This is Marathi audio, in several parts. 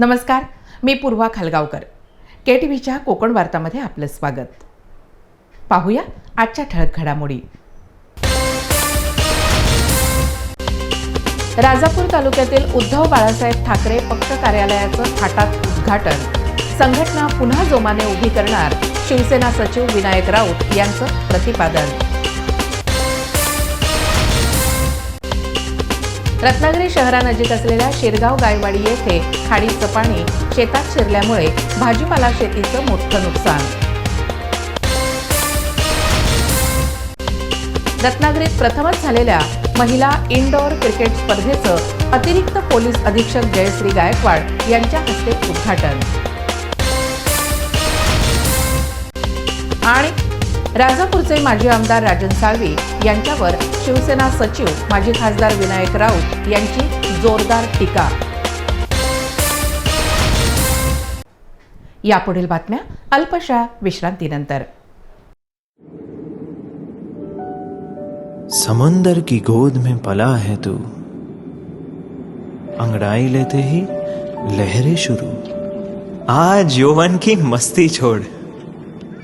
नमस्कार मी पूर्वा खालगावकर. के टी व्हीच्या कोकण वार्तामध्ये आपलं स्वागत. पाहूया आजच्या ठळक घडामोडी. राजापूर तालुक्यातील उद्धव बाळासाहेब ठाकरे पक्ष कार्यालयाचं थाटात उद्घाटन. संघटना पुन्हा जोमाने उभी करणार. शिवसेना सचिव विनायक राऊत यांचं प्रतिपादन. रत्नागिरी शहरानजीक असलेल्या शिरगाव गायवाडी येथे खाडीचं पाणी शेतात शिरल्यामुळे भाजीपाला शेतीचं मोठं नुकसान. रत्नागिरीत प्रथमच झालेल्या महिला इनडोअर क्रिकेट स्पर्धेचं अतिरिक्त पोलीस अधीक्षक जयश्री गायकवाड यांच्या हस्ते उद्घाटन. आणि राजापूरचे माजी आमदार राजन साळवी यांच्यावर शिवसेना सचिव माजी खासदार विनायक राऊत यांची जोरदार टीका. यापुढील बातम्या अल्पशा विश्रांतीनंतर. समंदर की गोद में पला है तू। अंगड़ाई लेते ही लहरें शुरू। आज यौवन की मस्ती छोड़।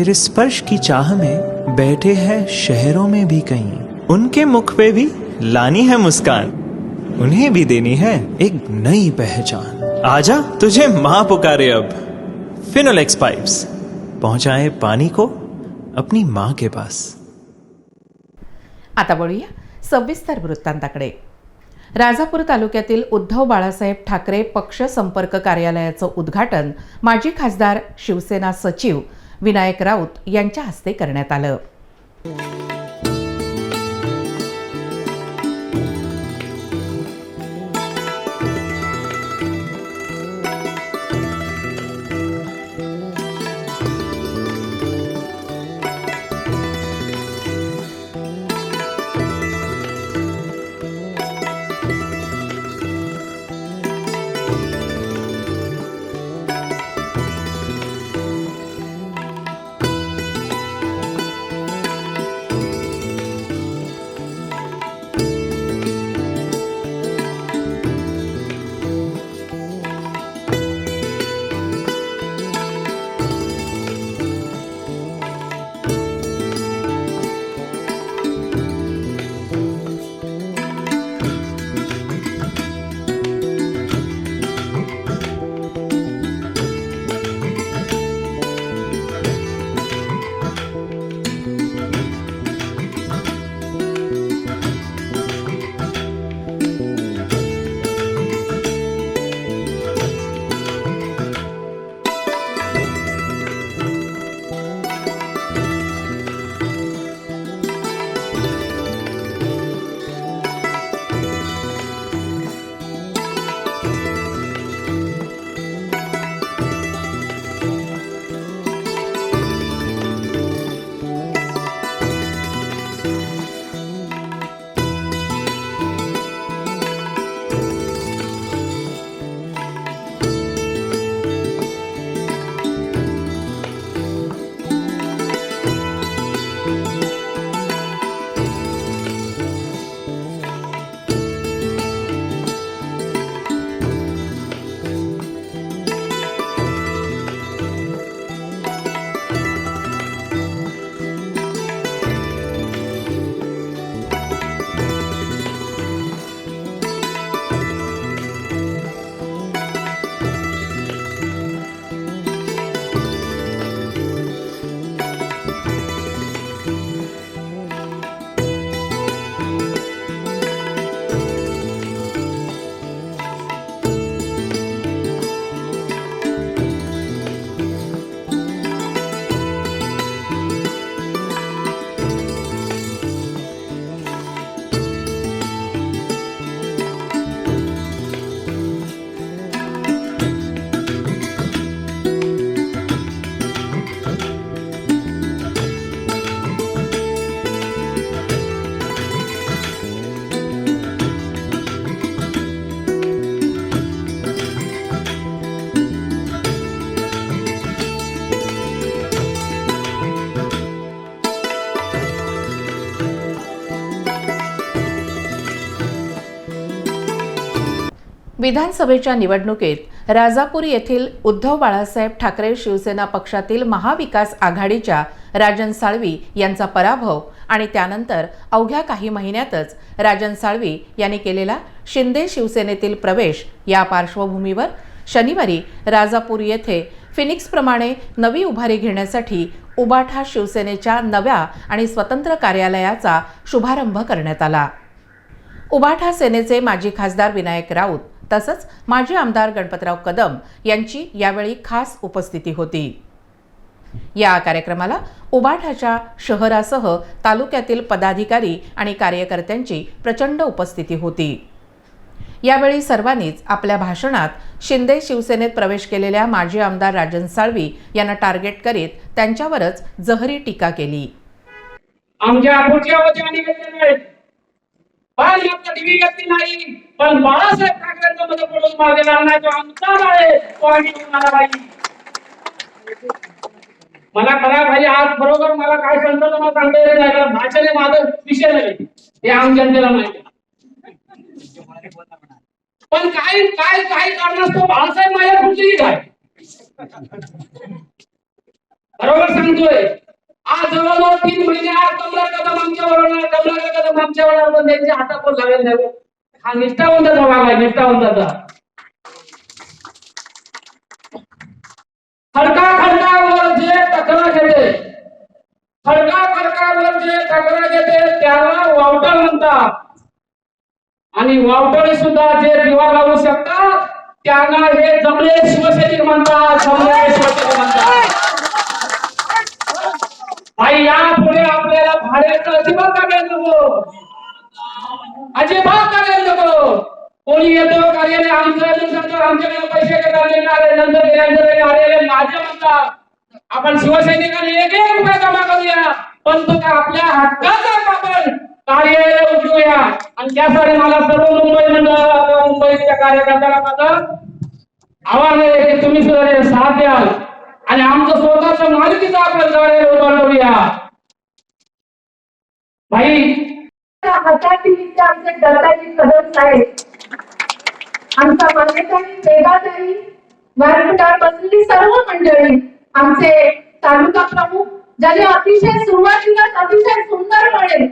तेरे स्पर्श की चाह में बैठे हैं शहरों में भी कहीं। उनके मुख पे भी लानी है मुस्कान। उन्हें भी देनी है एक नई पहचान। आजा तुझे माँ पुकारे अब। फिनोलेक्स पाइप्स पहुंचाए पानी को अपनी माँ के पास। आता बोलूया सविस्तर वृत्तांताकडे. राजापूर तालुक्यातील उद्धव बाळासाहेब ठाकरे पक्ष संपर्क कार्यालयाचं उद्घाटन माजी खासदार शिवसेना सचिव विनायक राऊत यांच्या हस्ते करण्यात आलं. विधानसभेच्या निवडणुकीत राजापूर येथील उद्धव बाळासाहेब ठाकरे शिवसेना पक्षातील महाविकास आघाडीच्या राजन साळवी यांचा पराभव आणि त्यानंतर अवघ्या काही महिन्यातच राजन साळवी यांनी केलेला शिंदे शिवसेनेतील प्रवेश या पार्श्वभूमीवर शनिवारी राजापूर येथे फिनिक्सप्रमाणे नवी उभारी घेण्यासाठी उबाठा शिवसेनेच्या नव्या आणि स्वतंत्र कार्यालयाचा शुभारंभ करण्यात आला. उबाठा सेनेचे माजी खासदार विनायक राऊत तसंच माजी आमदार गणपतराव कदम यांची यावेळी खास उपस्थिती होती. या कार्यक्रमाला उबाठाच्या शहरासह तालुक्यातील पदाधिकारी आणि कार्यकर्त्यांची प्रचंड उपस्थिती होती. यावेळी सर्वांनीच आपल्या भाषणात शिंदे शिवसेनेत प्रवेश केलेल्या माजी आमदार राजन साळवी यांना टार्गेट करीत त्यांच्यावरच जहरी टीका केली. आमच्या पण बाळासाहेब ठाकरेंचा मध्ये पडून मागे लागणार जो आमदार आहे तो आम्ही तुम्हाला पाहिजे मला खरा भाई आज बरोबर मला काय सांगतो मला सांगता येत नाही. कारण भाषण हे माझं विषय नाही. हे आम जनतेला माहिती आहे. पण काय काय काय कारणास्तव बाळासाहेब माझ्या पुढची काय बरोबर सांगतोय. आज जवळजवळ तीन महिने आज कमला कदम आमच्या वडिलांना कमला कदम आमच्या वडिलांना पण त्यांच्या हातावर लागेल नाही हो. हा निष्ठावंताचा भाग आहे निष्ठावंताचा खडका खडकावर जे टकरा घेते. खडका खडकावर जे टकरा घेते त्याला वावटळ म्हणतात. आणि वावटळे सुद्धा जे दिवा लावू शकतात त्यांना हे जमले शिवसैनिक म्हणतात जमले शिवसैनिक म्हणतात. भाई यापुढे आपल्याला भाड्याचं अजिबात टाकायला नको अजिबात टाकायला नको. कोणी येतो कार्यालय आमचं सांगतो आमच्याकडे पैसे काढले आले नंतर गेल्यानंतर माझे म्हणतात. आपण शिवसैनिकांनी एक एक रुपये जमा करूया पण तो काय आपल्या हक्काचा आपण? कार्यालय उठवूया. आणि त्यासाठी मला सर्व मुंबई मंडळ मुंबईच्या कार्यकर्त्याला माझं आव्हान आहे की तुम्ही सुद्धा साथ द्याल. आणि आमचं स्वतःचं मालकीचं आपण कार्यालय उभारूया भाई आमचे दत्ताजी कदम साहेब. आमचा मान्यताई बसलेली सर्व मंडळी आमचे तालुका प्रमुख ज्याने अतिशय सुरुवातीलाच अतिशय सुंदरपणे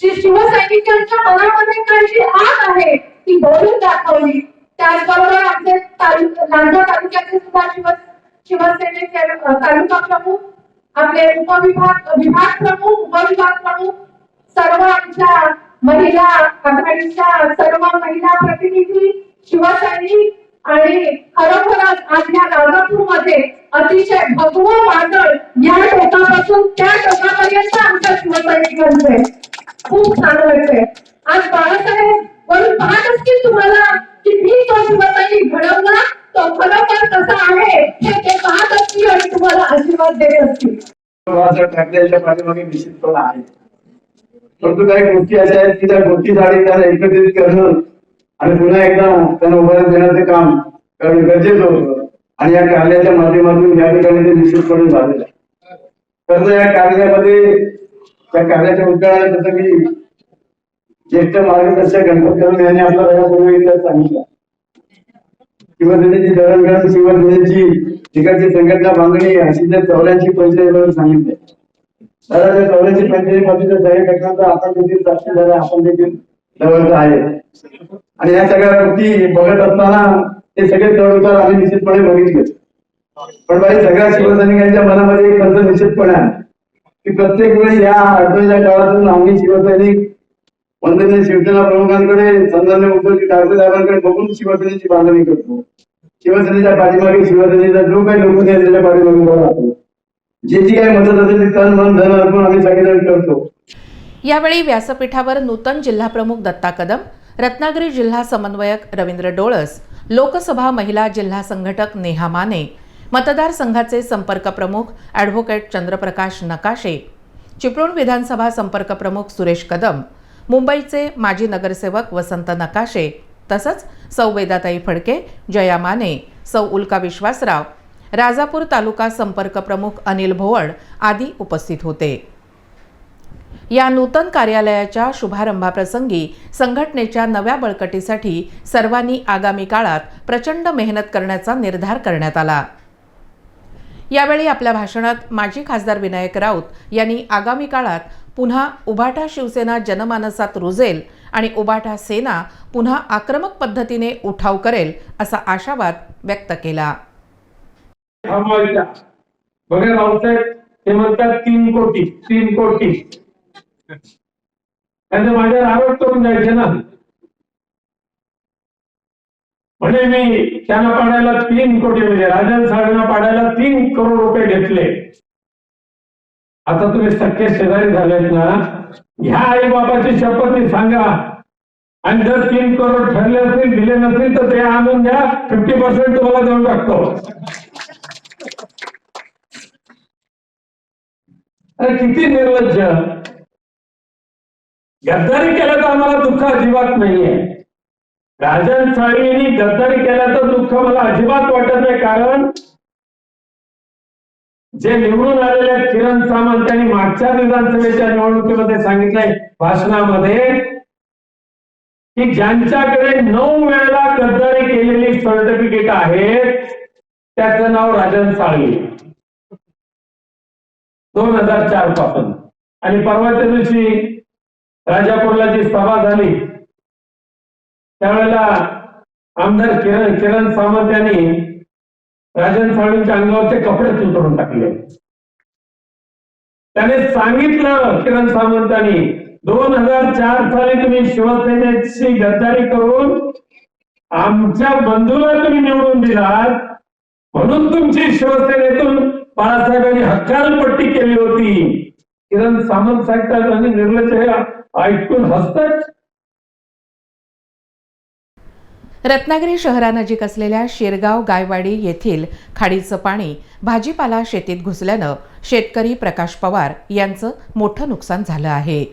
जी शिवसैनिकांच्या मनामध्ये जी आग आहे ती बोलून दाखवली. त्याचबरोबर आमचे तालुका तालुक्याचे सुद्धा शिव शिवसेनेचे तालुका प्रमुख आपले उपविभाग विभाग प्रमुख उपविभाग प्रमुख सर्व आमच्या महिला आघाडीच्या सर्व महिला प्रतिनिधी शिवसैनिक आणि खरोखरच आज या राजापूरमध्ये अतिशय भगव वादळ या टोकापासून त्या टोकापर्यंत आमच्या शिवसैनिकांचे. खूप छान वाटतंय. आज बाळासाहेब वरून पाहत असतील तुम्हाला की मी तो शिवसैनिक घडवला तो खरोखर कसा आहे हे ते पाहत असतील आणि तुम्हाला आशीर्वाद देत असतील ठाकरे ठाकरेंच्या पाठीमागे निश्चितपणे आहे. परंतु काही गोष्टी अशा आहेत की त्या गोष्टीसाठी त्याला एकत्रित करणं आणि पुन्हा एकदा त्यांना उभारण देण्याचं काम करणं गरजेचं होतं. आणि या कार्याच्या माध्यमातून या ठिकाणी ते निश्चितपणे झालेलं आहे. तर या कार्यामध्ये त्या कार्याच्या उद्घाटनात जसं की ज्येष्ठ मार्गदर्शक गणपत कदम यांनी आपला यापूर्वी इथं सांगितलं. शिवसेनेची दळणघळण शिवसेनेची ठिकाणची संघटना बांधणी अशी त्या चौऱ्याऐंशी सांगितले दादा त्या चौऱ्याऐंशी पंचायती जाहीर घटनांचा आपण देखील साक्षी झाला आपण देखील जवळचा आहे. आणि या सगळ्या गोष्टी बघत असताना ते सगळे चढउतार आम्ही निश्चितपणे बघितले. पण बाई सगळ्या शिवसैनिकांच्या मनामध्ये एक खर्च निश्चितपणे आहे. की प्रत्येक वेळी या अडचणीच्या काळातून आम्ही शिवसैनिक वंदनीय शिवसेना प्रमुखांकडे संदर्भ मुख्यमंत्री ठाकरे साहेबांकडे बघून शिवसेनेची बांधणी करतो. शिवसेनेच्या पाठीमागे शिवसेनेचा जो काही लोक पाठीमागे उभा राहतो. जे जी काय मदत असेल तन मन धन अर्पण आम्ही सगळेजण करतो. यावेळी व्यासपीठावर नूतन जिल्हाप्रमुख दत्ता कदम रत्नागिरी जिल्हा समन्वयक रवींद्र डोळस लोकसभा महिला जिल्हा संघटक नेहा माने मतदारसंघाचे संपर्क प्रमुख ॲडव्होकेट चंद्रप्रकाश नकाशे चिपळूण विधानसभा संपर्क प्रमुख सुरेश कदम मुंबईचे माजी नगरसेवक वसंत नकाशे तसंच सौ वेदाताई फडके जया माने सौ उल्का विश्वासराव राजापूर तालुका संपर्क प्रमुख अनिल भोवड आदी उपस्थित होते. या नूतन कार्यालयाच्या शुभारंभाप्रसंगी संघटनेच्या नव्या बळकटीसाठी सर्वांनी आगामी काळात प्रचंड मेहनत करण्याचा निर्धार करण्यात आला. यावेळी आपल्या भाषणात माजी खासदार विनायक राऊत यांनी आगामी काळात पुन्हा उभाटा शिवसेना जनमानसात रुजेल आणि उभाटा सेना पुन्हा आक्रमक पद्धतीने उठाव करेल असा आशावाद व्यक्त केला. थांबवायच्या बघा रावसाहेब ते म्हणतात तीन कोटी तीन कोटी. त्यांना माझ्यावर आरोप करून जायचे ना. म्हणे मी त्यांना पाडायला तीन कोटी म्हणजे राजन साहेबांना पाडायला तीन करोड रुपये घेतले. आता तुम्ही सख्खे शेजारी झालेत ना. ह्या आई बाबाची शपथ मी सांगा. आणि जर तीन करोड ठरले असतील दिले नसतील तर ते आणून द्या. फिफ्टी पर्सेंट तुम्हाला देऊन टाकतो. अरे किती निर्लज्ज. गद्दारी केलं तर आम्हाला दुःख अजिबात नाहीये. राजन साळवींनी गद्दारी केल्याचं दुःख मला अजिबात वाटत नाही कारण जे निवडून आलेले किरण सामंत यांनी मागच्या विधानसभेच्या निवडणुकीमध्ये सांगितलंय भाषणामध्ये की ज्यांच्याकडे नऊ वेळेला गद्दारी केलेली सर्टिफिकेट आहेत त्याचं नाव राजन साळवे. दोन हजार चारपासून. आणि परवाच्या दिवशी राजापूरला जी सभा झाली. त्यावेळेला आमदार किरण किरण सामंत यांनी राजन साळवींच्या अंगावरचे कपडेच उतरून टाकले. त्याने सांगितलं किरण सामंतांनी दोन हजार चार साली तुम्ही शिवसेनेची गद्दारी करून आमच्या बंधूला तुम्ही निवडून दिलात. म्हणून तुमची शिवसेनेतून बाळासाहेबांनी हक्कालपट्टी केली होती. किरण सामंत सांगतात आणि निर्लज्ज हे ऐकून हसतात. रत्नागिरी शहरानजीक असलेल्या शिरगाव गायवाडी येथील खाडीचं पाणी भाजीपाला शेतीत घुसल्यानं शेतकरी प्रकाश पवार यांचं मोठं नुकसान झालं आहे.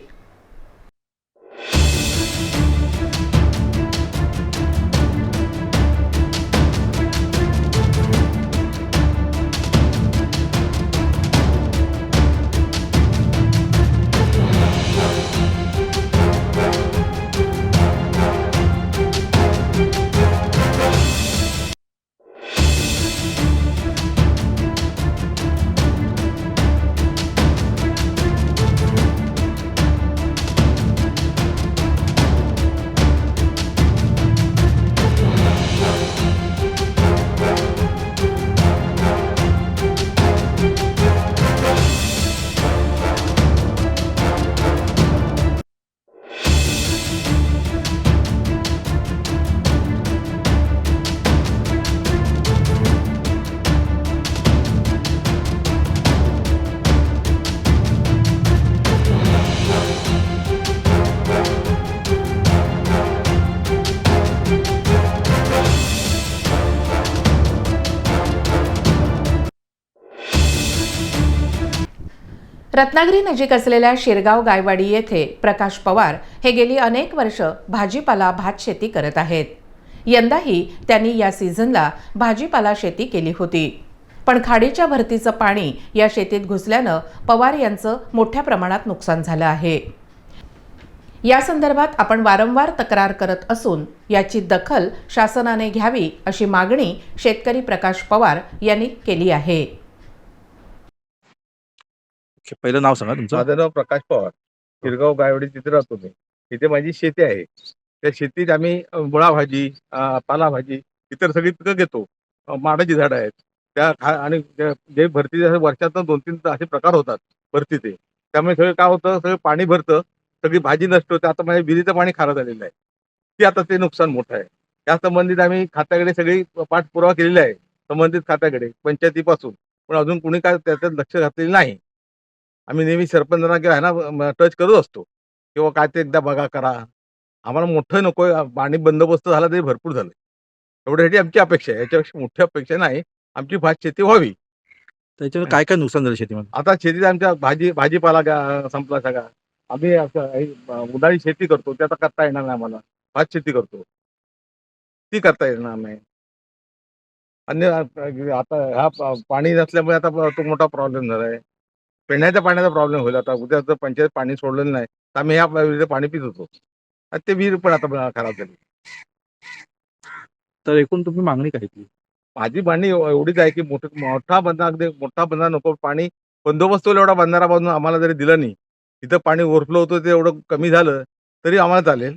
रत्नागिरी नजीक असलेल्या शिरगाव गायवाडी येथे प्रकाश पवार हे गेली अनेक वर्ष भाजीपाला भात शेती करत आहेत. यंदाही त्यांनी या सीझनला भाजीपाला शेती केली होती. पण खाडीच्या भरतीचं पाणी या शेतीत घुसल्यानं पवार यांचं मोठ्या प्रमाणात नुकसान झालं आहे. या संदर्भात आपण वारंवार तक्रार करत असून याची दखल शासनाने घ्यावी अशी मागणी शेतकरी प्रकाश पवार यांनी केली आहे. पहिलं नाव सांगा तुमचं. माझं नाव प्रकाश पवार. शिरगाव गायवाडी तिथे राहतो मी. तिथे माझी शेती आहे. त्या शेतीत आम्ही मुळा भाजी पालाभाजी इतर सगळी पिकं घेतो. माडाची झाडं आहेत. त्या खा आणि जे भरतीचे वर्षातनं वर्षातून दोन तीन असे प्रकार होतात भरतीचे. त्यामुळे सगळं काय होतं सगळं पाणी भरतं सगळी भाजी नष्ट होते. आता माझ्या विहिरीचं पाणी खारं झालेलं आहे. ते आता ते नुकसान मोठं आहे. त्या संबंधित आम्ही खात्याकडे सगळी पाठपुरावा केलेला आहे संबंधित खात्याकडे पंचायतीपासून. पण अजून कुणी काय त्याच्यात लक्ष घातलेलं नाही. आम्ही नेहमी सरपंचांना किंवा आहे ना टच करत असतो. किंवा काय ते एकदा बघा करा. आम्हाला मोठं नकोय पाणी बंदोबस्त झाला तरी भरपूर झालं एवढ्यासाठी आमची अपेक्षा आहे. याच्यापेक्षा मोठी अपेक्षा नाही. आमची भात शेती व्हावी. त्याच्यावर काय काय नुकसान झालं शेतीमध्ये? आता शेतीत आमच्या भाजी भाजीपाला गा- संपला सगळा. आम्ही असं हे, उन्हाळी शेती करतो. ते आता करता येणार नाही आम्हाला. भात शेती करतो. ती करता येणार नाही. अन्य आता ह्या प- पाणी नसल्यामुळे आता तो मोठा प्रॉब्लेम झालाय. पिण्याच्या पाण्याचा प्रॉब्लेम होईल. आता उद्या जर पंचायत पाणी सोडलेलं नाही तर आम्ही ह्या विहिरीचं पाणी पित होतो. आणि ते विहीर पण आता खराब झाली. तर एकूण तुम्ही मागणी काय केली? माझी एव- एवढीच आहे की मोठ मोठा बंधारा अगदी मोठा बंधारा नको. पाणी बंदोबस्त होईल एवढा बंधारा बांधून आम्हाला जरी दिलं नाही तिथं पाणी ओव्हरफ्लो होतं ते एवढं कमी झालं तरी आम्हाला चालेल.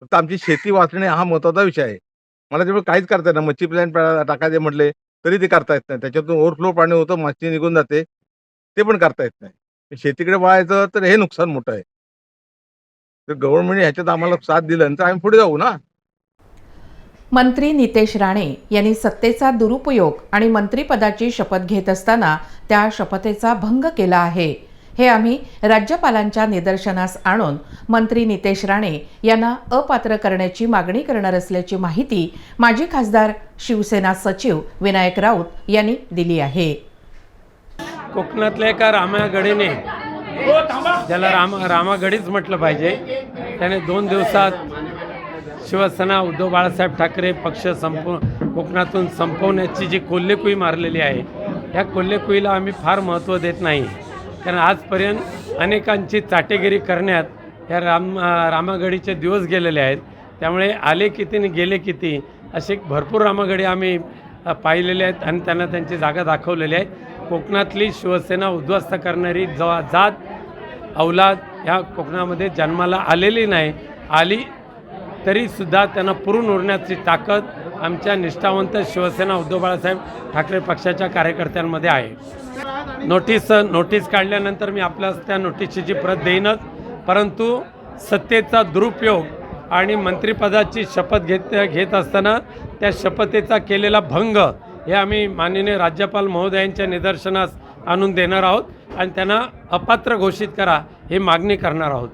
फक्त आमची शेती वाचणे हा महत्त्वाचा विषय आहे. मला त्यामुळे काहीच करता येत नाही. मच्छी प्लॅन टाकायचे म्हटले तरी ते करता येत नाही. त्याच्यातून ओव्हरफ्लो पाणी होतं मच्छी निघून जाते. ते पण करता येत नाही. शेतीकडे वळायचं तर हे नुकसान मोठं आहे. तर गव्हर्नमेंट ह्याच्यात आम्हाला साथ दिलं तर आम्ही पुढे जाऊ ना. मंत्री नितेश राणे यांनी सत्तेचा दुरुपयोग आणि मंत्रीपदाची शपथ घेत असताना त्या शपथेचा भंग केला आहे. हे आम्ही राज्यपालांच्या निदर्शनास आणून मंत्री नितेश राणे यांना अपात्र करण्याची मागणी करणार असल्याची माहिती माजी खासदार शिवसेना सचिव विनायक राऊत यांनी दिली आहे. कोकणातल्या एका रामागडीने ज्याला राम रामागडीच म्हटलं पाहिजे. त्याने दोन दिवसात शिवसेना उद्धव बाळासाहेब ठाकरे पक्ष संपव कोकणातून संपवण्याची जी कोल्हेकुई मारलेली आहे ह्या कोल्हेकुईला आम्ही फार महत्त्व देत नाही. कारण आजपर्यंत अनेकांची चाटेगिरी करण्यात ह्या राम रामागडीचे दिवस गेलेले आहेत. त्यामुळे आले किती आणि गेले किती असे भरपूर रामागडी आम्ही पाहिलेले आहेत आणि त्यांना त्यांची जागा दाखवलेली आहे. कोकणातली शिवसेना उद्ध्वस्त करणारी ज जात अवलाद ह्या कोकणामध्ये जन्माला आलेली नाही. आली तरीसुद्धा त्यांना पुरून उरण्याची ताकद आमच्या निष्ठावंत शिवसेना उद्धव बाळासाहेब ठाकरे पक्षाच्या कार्यकर्त्यांमध्ये आहे. नोटीस नोटीस काढल्यानंतर मी आपल्यास त्या नोटीसची प्रत देईनच. परंतु सत्तेचा दुरुपयोग आणि मंत्रिपदाची शपथ घेत घेत असताना त्या शपथेचा केलेला भंग हे आम्ही माननीय राज्यपाल महोदयांच्या निदर्शनास आणून देणार आहोत आणि त्यांना अपात्र घोषित करा हे मागणी करणार आहोत.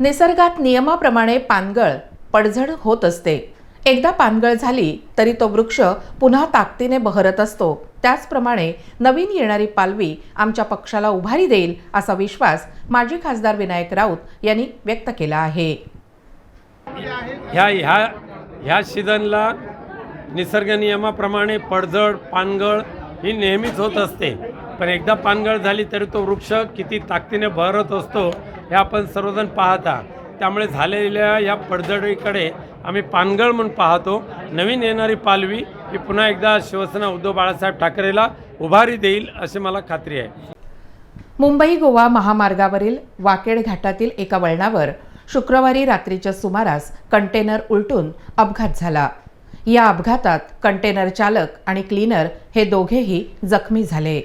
निसर्गात नियमाप्रमाणे पानगळ पडझड होत असते. एकदा पानगळ झाली तरी तो वृक्ष पुन्हा ताकदीने बहरत असतो. त्याचप्रमाणे नवीन येणारी पालवी आमच्या पक्षाला उभारी देईल असा विश्वास माजी खासदार विनायक राऊत यांनी व्यक्त केला आहे. ह्या ह्या ह्या सीझनला निसर्ग नियमाप्रमाणे पडझड पानगळ ही नेहमीच होत असते. पण एकदा पानगळ झाली तरी तो वृक्ष किती ताकदीने बहरत असतो हे आपण सर्वजण पाहता. त्यामुळे झालेल्या या पडझडीकडे आम्ही पानगळ म्हणून पाहतो. नवीन येणारी पालवी ही पुन्हा एकदा शिवसेना उद्धव बाळासाहेब ठाकरेला उभारी देईल अशी मला खात्री आहे. मुंबई गोवा महामार्गावरील वाकेड घाटातील एका वळणावर शुक्रवारी रात्रीच्या सुमारास कंटेनर उलटून अपघात झाला. या अपघातात कंटेनर चालक आणि क्लीनर हे दोघेही जखमी झाले.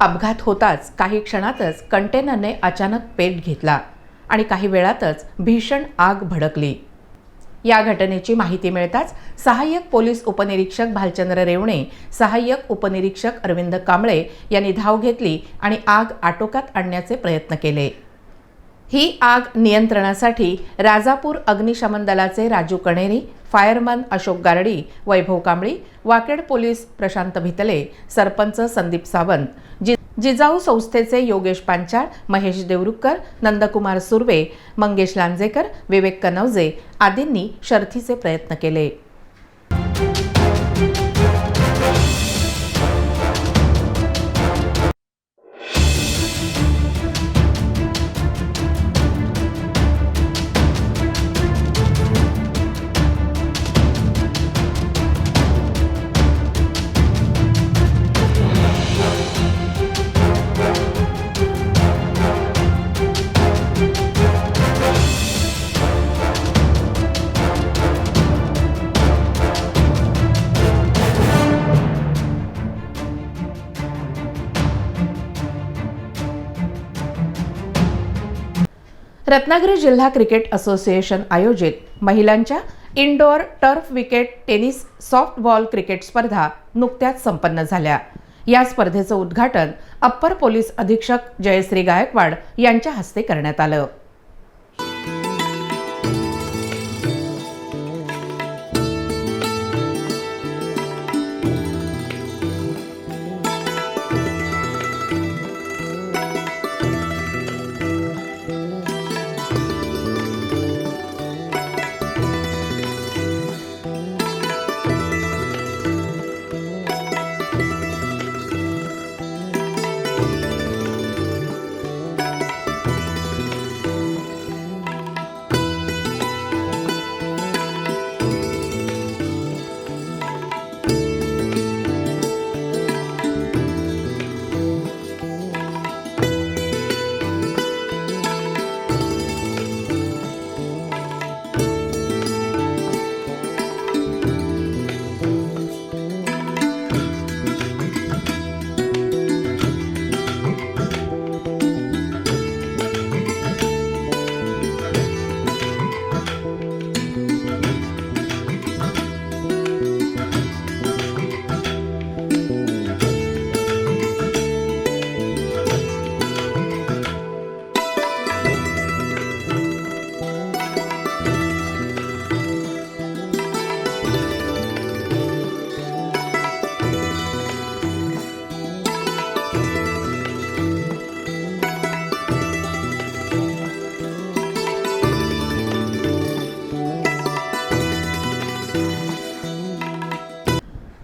अपघात होताच काही क्षणातच कंटेनरने अचानक पेट घेतला आणि काही वेळातच भीषण आग भडकली. या घटनेची माहिती मिळताच सहाय्यक पोलीस उपनिरीक्षक भालचंद्र रेवणे सहाय्यक उपनिरीक्षक अरविंद कांबळे यांनी धाव घेतली आणि आग आटोक्यात आणण्याचे प्रयत्न केले. ही आग नियंत्रणासाठी राजापूर अग्निशमन दलाचे राजू कणेरी फायरमन अशोक गारडी वैभव कांबळी वाकेड पोलीस प्रशांत भितले सरपंच संदीप सावंत जिजाऊ संस्थेचे योगेश पांचाळ महेश देवरुखकर नंदकुमार सुर्वे मंगेश लांजेकर विवेक कनवजे आदींनी शर्थीचे प्रयत्न केले. रत्नागिरी जिल्हा क्रिकेट असोसिएशन आयोजित महिलांच्या indoor turf wicket tennis softball cricket स्पर्धा नुकत्याच संपन्न झाल्या. या स्पर्धेचं उद्घाटन अप्पर पोलीस अधीक्षक जयश्री गायकवाड यांच्या हस्ते करण्यात आलं.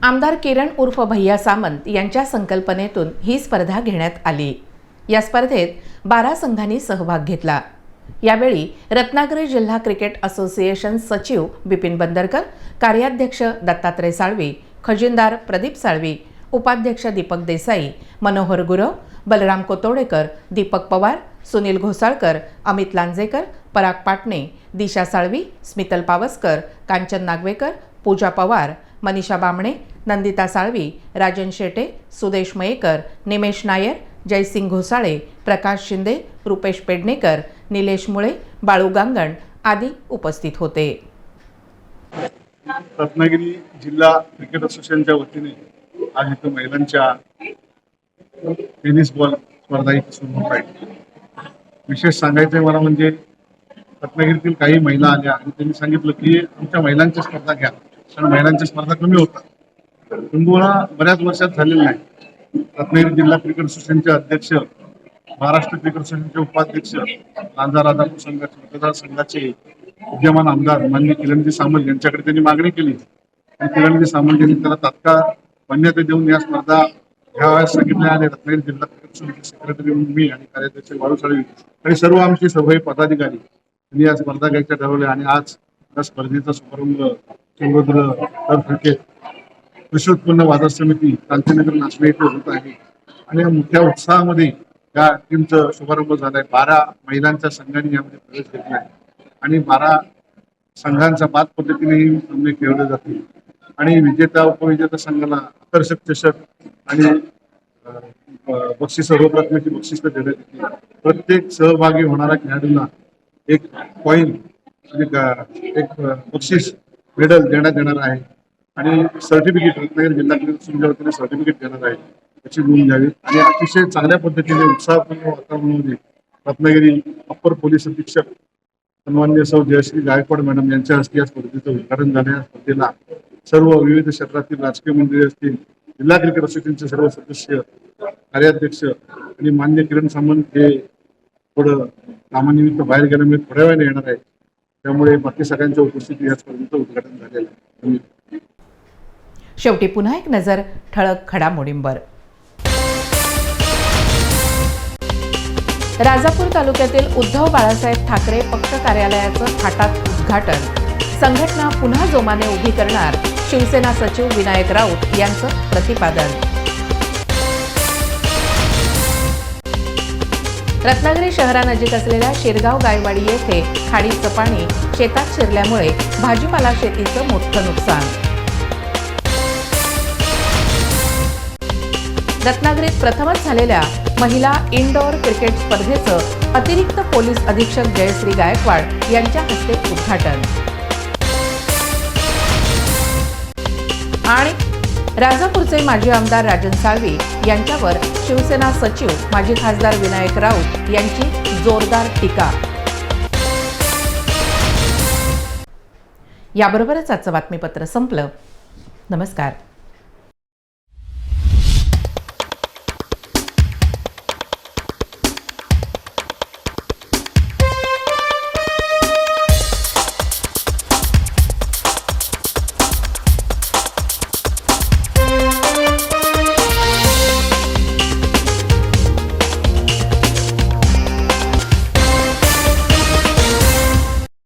आमदार किरण उर्फ भैया सामंत यांच्या संकल्पनेतून ही स्पर्धा घेण्यात आली. या स्पर्धेत बारा संघांनी सहभाग घेतला. यावेळी रत्नागिरी जिल्हा क्रिकेट असोसिएशन सचिव बिपिन बंदरकर कार्याध्यक्ष दत्तात्रय साळवी खजिनदार प्रदीप साळवी उपाध्यक्ष दीपक देसाई मनोहर गुरव बलराम कोतोडेकर दीपक पवार सुनील घोसाळकर अमित लांजेकर पराग पाटणे दिशा साळवी स्मितल पावसकर कांचन नागवेकर पूजा पवार मनीषा बामणे नंदिता साळवी राजन शेटे सुदेश मयेकर निमेश नायर जयसिंग घोसाळे प्रकाश शिंदे रुपेश पेडणेकर निलेश मुळे बाळू गांगण आदी उपस्थित होते. रत्नागिरी जिल्हा क्रिकेट असोसिएशनच्या वतीने आज इथं महिलांच्या टेनिस बॉल स्पर्धा इथे सुरू होत आहे. विशेष सांगायचं मला म्हणजे रत्नागिरीतील काही महिला आल्या आणि त्यांनी सांगितलं की आमच्या महिलांच्या स्पर्धा घ्या. कारण महिलांच्या स्पर्धा कमी होतात. किंबहुना बऱ्याच वर्षात झालेला नाही. रत्नागिरी जिल्हा क्रिकेट असोसिएशनचे अध्यक्ष महाराष्ट्र क्रिकेट असोसिएशनचे उपाध्यक्ष लांजा राधापूर संघाचे मतदार संघाचे विद्यमान आमदार माननीय किरणजी सामंत यांच्याकडे त्यांनी मागणी केली. आणि किरणजी सामंत यांनी त्याला तात्काळ मान्यता देऊन या स्पर्धा घ्याव्यास सांगितल्या आणि रत्नागिरी जिल्हा क्रिकेट असोसिएशनचे सेक्रेटरी म्हणून मी आणि कार्याध्यक्ष बाळू साळवी आणि सर्व आमचे सभे पदाधिकारी यांनी या स्पर्धा घ्यायच्या ठरवल्या आणि आज या स्पर्धेचा शुभारंभ चंद्रद्र तर क्रिकेट कृषी उत्पन्न बाजार समिती क्रांतीनगर नाशिक येथे होत आहे. आणि या मोठ्या उत्साहामध्ये या टीमचा शुभारंभ झालाय. बारा महिलांच्या संघांनी यामध्ये प्रवेश घेतला आहे आणि बारा संघांच्या बाद पद्धतीने ही सामने खेळले जातील. आणि विजेता उपविजेता संघाला आकर्षक चषक आणि बक्षीस सर्वप्रथमेची बक्षीस देण्यात येतील. प्रत्येक सहभागी होणाऱ्या खेळाडूंना एक कॉईन म्हणजे एक बक्षीस मेडल देण्यात येणार आहे. आणि सर्टिफिकेट रत्नागिरी जिल्हा क्रीडा वतीने सर्टिफिकेट देणार आहे. त्याची नोंद घ्यावी. आणि अतिशय चांगल्या पद्धतीने उत्साहपूर्ण वातावरणामध्ये रत्नागिरी अप्पर पोलीस अधीक्षक सन्मान्य सौ जयश्री गायकवाड मॅडम यांच्या हस्ते या स्पर्धेचं उद्घाटन झाल्या. स्पर्धेला सर्व विविध क्षेत्रातील राजकीय मंडळी असतील जिल्हा क्रिकेट असोसिएशनचे सर्व सदस्य कार्याध्यक्ष आणि मान्य किरण सामंत हे थोडं कामानिमित्त बाहेर गेल्यामुळे थोड्या वेळाने येणार आहे त्यामुळे बाकी सगळ्यांच्या उपस्थिती या स्पर्धेचं उद्घाटन झालेलं आहे. धन्यवाद. शेवटी पुन्हा एक नजर ठळक घडामोडींवर. राजापूर तालुक्यातील उद्धव बाळासाहेब ठाकरे पक्ष कार्यालयाचं थाटात उद्घाटन. संघटना पुन्हा जोमाने उभी करणार शिवसेना सचिव विनायक राऊत यांचं प्रतिपादन. रत्नागिरी शहरानजीक असलेल्या शिरगाव गायवाडी येथे खाडीचं पाणी शेतात शिरल्यामुळे भाजीपाला शेतीचं मोठं नुकसान. रत्नागिरीत प्रथमच झालेल्या महिला इनडोअर क्रिकेट स्पर्धेचं अतिरिक्त पोलीस अधीक्षक जयश्री गायकवाड यांच्या हस्ते उद्घाटन. आणि राजापूरचे माजी आमदार राजन साळवी यांच्यावर शिवसेना सचिव माजी खासदार विनायक राऊत यांची जोरदार टीका. याबरोबरच आजचं बातमीपत्र संपलं. नमस्कार.